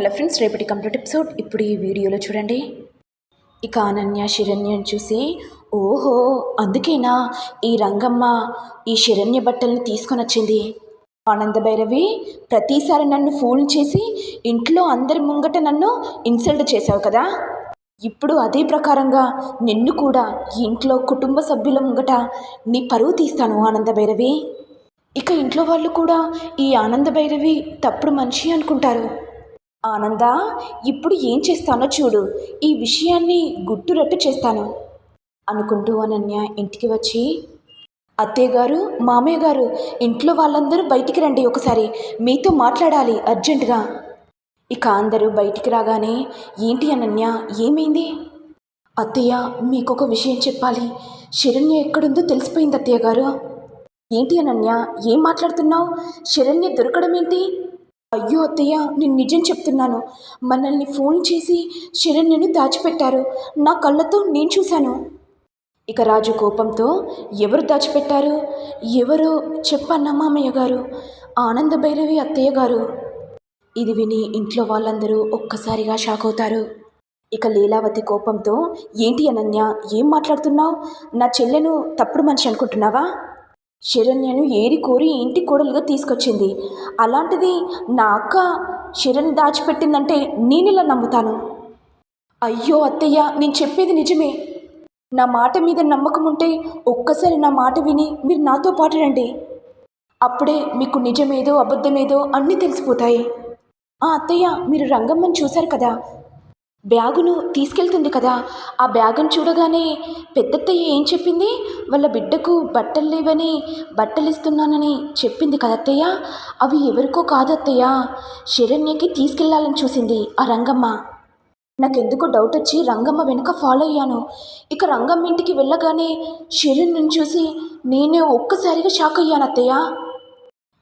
Hello friends రేపటి complete episode. ఇప్పుడు ఈ వీడియోలో చూడండి. ఇక అనన్య శిరణ్యని చూసి ఓహో అందుకేనా? ఈ రంగమ్మ ఈ శరణ్య బట్టల్ని తీసుకొని వచ్చింది. ఆనంద భైరవి ప్రతిసారి నన్ను ఫోన్ చేసి ఇంట్లో అందరి ముంగట నన్ను ఇన్సల్ట్ చేసావు కదా? ఇప్పుడు అదే ప్రకారంగా నిన్ను కూడా ఇంట్లో కుటుంబ సభ్యుల ముంగట నీ పరువు తీస్తాను ఆనంద భైరవి. ఇక ఇంట్లో వాళ్ళు కూడా ఈ ఆనంద భైరవి తప్పుడు మనిషి అనుకుంటారు. ఆనంద ఇప్పుడు ఏం చేస్తానో చూడు. ఈ విషయాన్ని గుట్టురట్టు చేస్తాను. అనుకుంటూ అనన్య ఇంటికి వచ్చి అత్తయ్య గారు మామయ్య గారు ఇంట్లో వాళ్ళందరూ బయటికి రండి ఒకసారి. మీతో మాట్లాడాలి అర్జెంటుగా. ఇక అందరూ బయటికి రాగానే ఏంటి అనన్య ఏమైంది? అత్తయ్య మీకు ఒక విషయం చెప్పాలి. శరణ్య ఎక్కడుందో తెలిసిపోయింది అత్తయ్య గారు. ఏంటి అనన్య ఏం మాట్లాడుతున్నావు? శరణ్య దొరకడం ఏంటి? అయ్యో అత్తయ్య నేను నిజం చెప్తున్నాను. మనల్ని ఫోన్ చేసి శరణ్యను దాచిపెట్టారు. నా కళ్ళతో నేను చూశాను. ఇక రాజు కోపంతో ఎవరు దాచిపెట్టారు? ఎవరు చెప్పన్న మామయ్య గారు ఆనంద భైరవి అత్తయ్య గారు. ఇది విని ఇంట్లో వాళ్ళందరూ ఒక్కసారిగా షాక్ అవుతారు. ఇక లీలావతి కోపంతో ఏంటి అనన్య ఏం మాట్లాడుతున్నావు? నా చెల్లెను తప్పుడు మనిషి అనుకుంటున్నావా? శరణ్యను ఏరి కోరి ఇంటి కోడలుగా తీసుకొచ్చింది. అలాంటిది నా అక్క శరణ్ దాచిపెట్టిందంటే నేనిలా నమ్ముతాను? అయ్యో అత్తయ్య నేను చెప్పేది నిజమే. నా మాట మీద నమ్మకం ఉంటే ఒక్కసారి నా మాట విని మీరు నాతో పాటు రండి. అప్పుడే మీకు నిజమేదో అబద్ధమేదో అన్నీ తెలిసిపోతాయి. ఆ అత్తయ్య మీరు రంగమ్మని చూశారు కదా? బ్యాగును తీసుకెళ్తుంది కదా. ఆ బ్యాగును చూడగానే పెద్దత్తయ్య ఏం చెప్పింది? వాళ్ళ బిడ్డకు బట్టలు లేవని బట్టలు ఇస్తున్నానని చెప్పింది కదా అత్తయ్య అవి ఎవరికో కాదు అత్తయ్య శరణ్యకి తీసుకెళ్ళాలని చూసింది ఆ రంగమ్మ. నాకెందుకో డౌట్ వచ్చి రంగమ్మ వెనుక ఫాలో అయ్యాను. ఇక రంగమ్మ ఇంటికి వెళ్ళగానే శరణ్యని చూసి నేనే ఒక్కసారిగా షాక్ అయ్యాను అత్తయ్య.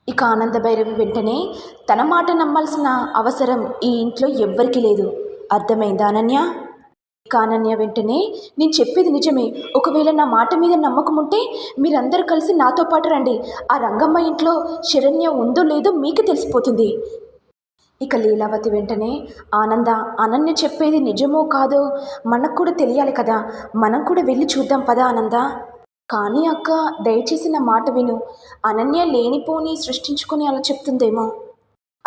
ఇక ఆనంద భైరవి వెంటనే తన మాట నమ్మాల్సిన అవసరం ఈ ఇంట్లో ఎవ్వరికీ లేదు. అర్థమైందా అనన్య? కానన్య వెంటనే నేను చెప్పేది నిజమే. ఒకవేళ నా మాట మీద నమ్మకం ఉంటే మీరందరూ కలిసి నాతో పాటు రండి. ఆ రంగమ్మ ఇంట్లో శరణ్య ఉందో లేదో మీకు తెలిసిపోతుంది. ఇక లీలావతి వెంటనే ఆనంద అనన్య చెప్పేది నిజమో కాదో మనకు కూడా తెలియాలి కదా. మనం కూడా వెళ్ళి చూద్దాం పదా ఆనంద. కానీ అక్క దయచేసి నా మాట విను. అనన్య లేనిపోని సృష్టించుకొని అలా చెప్తుందేమో.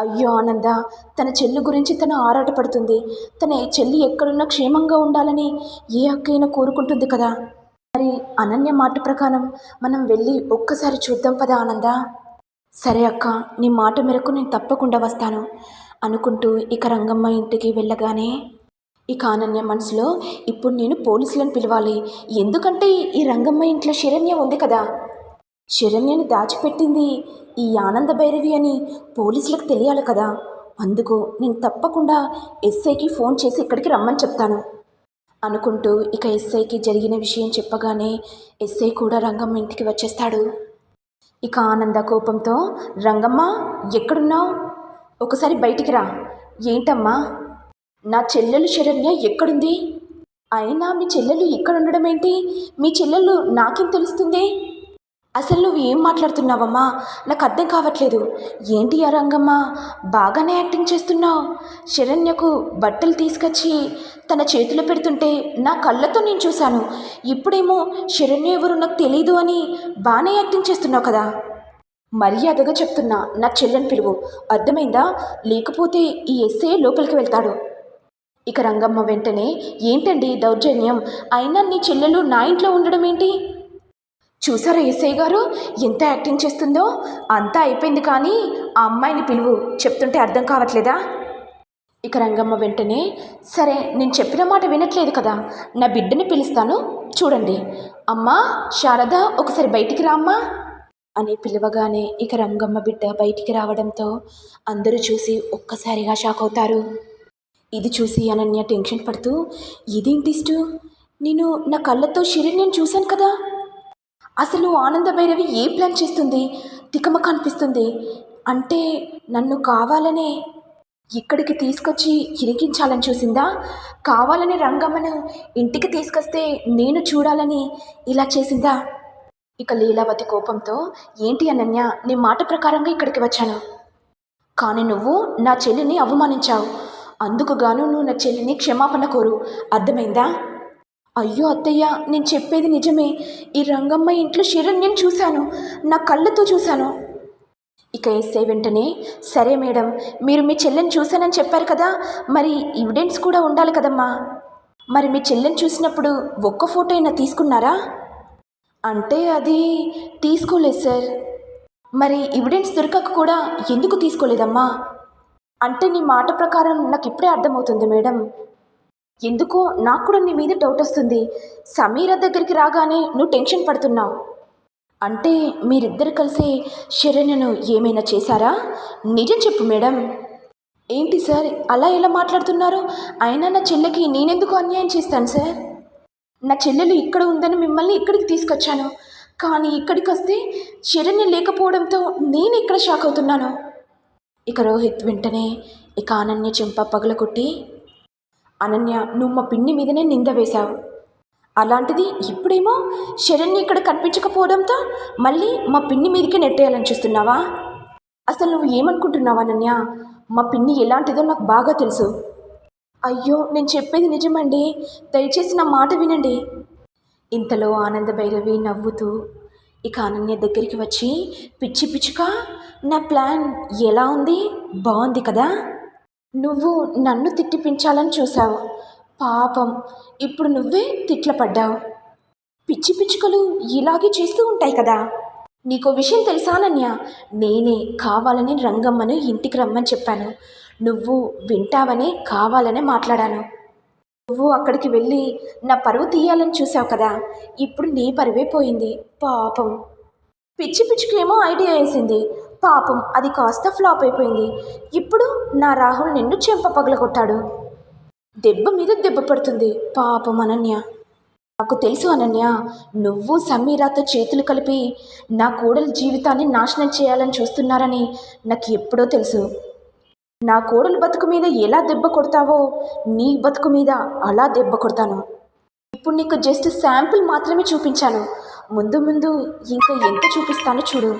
అయ్యో ఆనంద తన చెల్లి గురించి తను ఆరాటపడుతుంది. తన చెల్లి ఎక్కడున్నా క్షేమంగా ఉండాలని ఏ అక్కైనా కోరుకుంటుంది కదా. మరి అనన్య మాట ప్రకారం మనం వెళ్ళి ఒక్కసారి చూద్దాం పదా ఆనంద. సరే అక్క నీ మాట మేరకు నేను తప్పకుండా వస్తాను అనుకుంటూ ఇక రంగమ్మ ఇంటికి వెళ్ళగానే ఇక అనన్య మనసులో ఇప్పుడు నేను పోలీసులను పిలవాలి. ఎందుకంటే ఈ రంగమ్మ ఇంట్లో శరణ్య ఉంది కదా. శరణ్యని దాచిపెట్టింది ఈ ఆనంద భైరవి అని పోలీసులకు తెలియాలి కదా. అందుకు నేను తప్పకుండా ఎస్ఐకి ఫోన్ చేసి ఇక్కడికి రమ్మని చెప్తాను. అనుకుంటూ ఇక ఎస్ఐకి జరిగిన విషయం చెప్పగానే ఎస్ఐ కూడా రంగమ్మ ఇంటికి వచ్చేస్తాడు. ఇక ఆనంద కోపంతో రంగమ్మ ఎక్కడున్నావు? ఒకసారి బయటికి రా. ఏంటమ్మా? నా చెల్లెలు శరణ్య ఎక్కడుంది? అయినా మీ చెల్లెలు ఇక్కడ ఉండడం ఏంటి మీ చెల్లెలు నాకేం తెలుస్తుంది? అసలు నువ్వు ఏం మాట్లాడుతున్నావమ్మా? నాకు అర్థం కావట్లేదు. ఏంటి ఆ రంగమ్మ? బాగానే యాక్టింగ్ చేస్తున్నావు. శరణ్యకు బట్టలు తీసుకొచ్చి తన చేతిలో పెడుతుంటే నా కళ్ళతో నేను చూశాను. ఇప్పుడేమో శరణ్య ఎవరు నాకు తెలీదు అని బాగానే యాక్టింగ్ చేస్తున్నావు కదా. మర్యాదగా చెప్తున్నా నా చెల్లెని పిలువు. అర్థమైందా? లేకపోతే ఈ ఎస్ఏ లోపలికి వెళ్తాడు. ఇక రంగమ్మ వెంటనే ఏంటండి దౌర్జన్యం? అయినా నీ చెల్లెలు నా ఇంట్లో ఉండడం ఏంటి? చూసారా ఎస్ఐ గారు? ఎంత యాక్టింగ్ చేస్తుందో? అంతా అయిపోయింది కానీ ఆ అమ్మాయిని పిలువు. చెప్తుంటే అర్థం కావట్లేదా? ఇక రంగమ్మ వెంటనే సరే నేను చెప్పిన మాట వినట్లేదు కదా. నా బిడ్డని పిలుస్తాను. చూడండి. అమ్మా శారద ఒకసారి బయటికి రామ్మా అని పిలవగానే ఇక రంగమ్మ బిడ్డ బయటికి రావడంతో అందరూ చూసి ఒక్కసారిగా షాక్ అవుతారు. ఇది చూసి అనన్య టెన్షన్ పడుతూ ఇదేంటి నేను నా కళ్ళతో శిరణ్యం చూశాను కదా. అసలు ఆనందభైరవి ఏ ప్లాన్ చేస్తుంది? తికమక అనిపిస్తుంది అంటే నన్ను కావాలనే ఇక్కడికి తీసుకొచ్చి ఇరికించాలని చూసిందా? కావాలని రంగమ్మను ఇంటికి తీసుకొస్తే నేను చూడాలని ఇలా చేసిందా? ఇక లీలావతి కోపంతో ఏంటి అనన్య నీ మాట ప్రకారంగా ఇక్కడికి వచ్చాను. కానీ నువ్వు నా చెల్లిని అవమానించావు. అందుకు గాను నువ్వు నా చెల్లిని క్షమాపణ కోరు. అర్థమైందా? అయ్యో అత్తయ్య నేను చెప్పేది నిజమే. ఈ రంగమ్మ ఇంట్లో శరణ్యం చూశాను. నా కళ్ళతో చూశాను. ఇక ఎస్ఐ వెంటనే సరే మేడం మీరు మీ చెల్లెని చూశానని చెప్పారు కదా మరి ఎవిడెన్స్ కూడా ఉండాలి కదమ్మా. మరి మీ చెల్లెని చూసినప్పుడు ఒక్క ఫోటో అయినా తీసుకున్నారా? అంటే అది తీసుకోలేదు సార్. మరి ఎవిడెన్స్ దొరకక కూడా ఎందుకు తీసుకోలేదమ్మా? అంటే నీ మాట ప్రకారం నాకు ఇప్పుడే అర్థమవుతుంది మేడం. ఎందుకో నాకు కూడా నీ మీద డౌట్ వస్తుంది. సమీర దగ్గరికి రాగానే నువ్వు టెన్షన్ పడుతున్నావు. అంటే మీరిద్దరు కలిసి శరణ్యను ఏమైనా చేశారా? నిజం చెప్పు మేడం. ఏంటి సార్? అలా ఎలా మాట్లాడుతున్నారు? అయినా నా చెల్లెకి నేనెందుకు అన్యాయం చేస్తాను సార్? నా చెల్లెలు ఇక్కడ ఉందని మిమ్మల్ని ఇక్కడికి తీసుకొచ్చాను. కానీ ఇక్కడికి వస్తే శరణ్య లేకపోవడంతో నేను ఇక్కడ షాక్ అవుతున్నాను. ఇక రోహిత్ వెంటనే ఇక అనన్య చెంప పగలగొట్టి అనన్య నువ్వు మా పిన్ని మీదనే నింద వేశావు. అలాంటిది ఇప్పుడేమో శరణ్ని ఇక్కడ కనిపించకపోవడంతో మళ్ళీ మా పిన్ని మీదకే నెట్టేయాలని చూస్తున్నావా? అసలు నువ్వు ఏమనుకుంటున్నావా అనన్య? మా పిన్ని ఎలాంటిదో నాకు బాగా తెలుసు. అయ్యో నేను చెప్పేది నిజమండి. దయచేసి నా మాట వినండి. ఇంతలో ఆనంద భైరవి నవ్వుతూ ఇక అనన్య దగ్గరికి వచ్చి పిచ్చి పిచ్చుక నా ప్లాన్ ఎలా ఉంది? బాగుంది కదా? నువ్వు నన్ను తిట్టిపించాలని చూసావు పాపం ఇప్పుడు నువ్వే తిట్ల పడ్డావు పిచ్చి పిచ్చుకలు ఇలాగే చేస్తూ ఉంటాయి కదా. నీకో విషయం తెలుసా అనన్య? నేనే కావాలని రంగమ్మను ఇంటికి రమ్మని చెప్పాను. నువ్వు వింటావని కావాలనే మాట్లాడాను. నువ్వు అక్కడికి వెళ్ళి నా పరువు తీయాలని చూసావు కదా. ఇప్పుడు నీ పరువే పోయింది. పాపం. పిచ్చి పిచ్చికేమో ఐడియా వేసింది. పాపం అది కాస్త ఫ్లాప్ అయిపోయింది. ఇప్పుడు నా రాహుల్ నిన్ను చెంప పగలగొట్టాడు. దెబ్బ మీద దెబ్బ పడుతుంది. పాపం అనన్య. నాకు తెలుసు అనన్య నువ్వు సమీరాతో చేతులు కలిపి నా కోడలి జీవితాన్ని నాశనం చేయాలని చూస్తున్నారని నాకు ఎప్పుడో తెలుసు. నా కోడలు బతుకు మీద ఎలా దెబ్బ కొడతావో నీ బతుకు మీద అలా దెబ్బ కొడతాను. ఇప్పుడు నీకు జస్ట్ శాంపుల్ మాత్రమే చూపించాను. ముందు ముందు ఇంకా ఎంత చూపిస్తానో చూడు.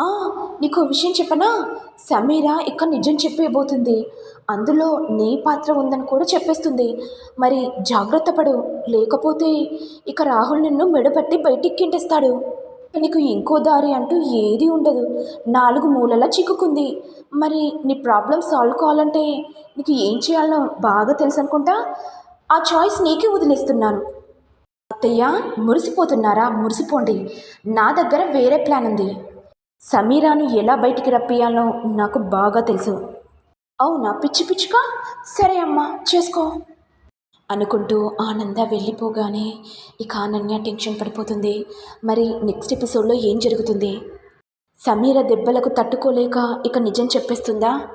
ఆ, నీకు విషయం చెప్పనా? సమీరా ఇక నిజం చెప్పేయబోతుంది. అందులో నీ పాత్ర ఉందని కూడా చెప్పేస్తుంది. మరి జాగ్రత్త పడు. లేకపోతే ఇక రాహుల్ నిన్ను మెడపట్టి బయటికి కింటేస్తాడు నీకు ఇంకో దారి అంటూ ఏది ఉండదు. నాలుగు మూలలా చిక్కుకుంది. మరి నీ ప్రాబ్లం సాల్వ్ కావాలంటే నీకు ఏం చేయాలో బాగా తెలుసు అనుకుంటా ఆ చాయిస్ నీకే వదిలేస్తున్నాను. అత్తయ్య మురిసిపోతున్నారా? మురిసిపోండి. నా దగ్గర వేరే ప్లాన్ ఉంది. సమీరాను ఎలా బయటికి రప్పియాలో నాకు బాగా తెలుసు. అవునా పిచ్చి పిచ్చుకా? సరే అమ్మా చేసుకో. అనుకుంటూ ఆనంద వెళ్ళిపోగానే ఇక అనన్య టెన్షన్ పడిపోతుంది. మరి నెక్స్ట్ ఎపిసోడ్లో ఏం జరుగుతుంది? సమీర దెబ్బలకు తట్టుకోలేక ఇక నిజం చెప్పేస్తుందా?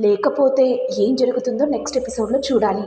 లేకపోతే ఏం జరుగుతుందో నెక్స్ట్ ఎపిసోడ్లో చూడాలి.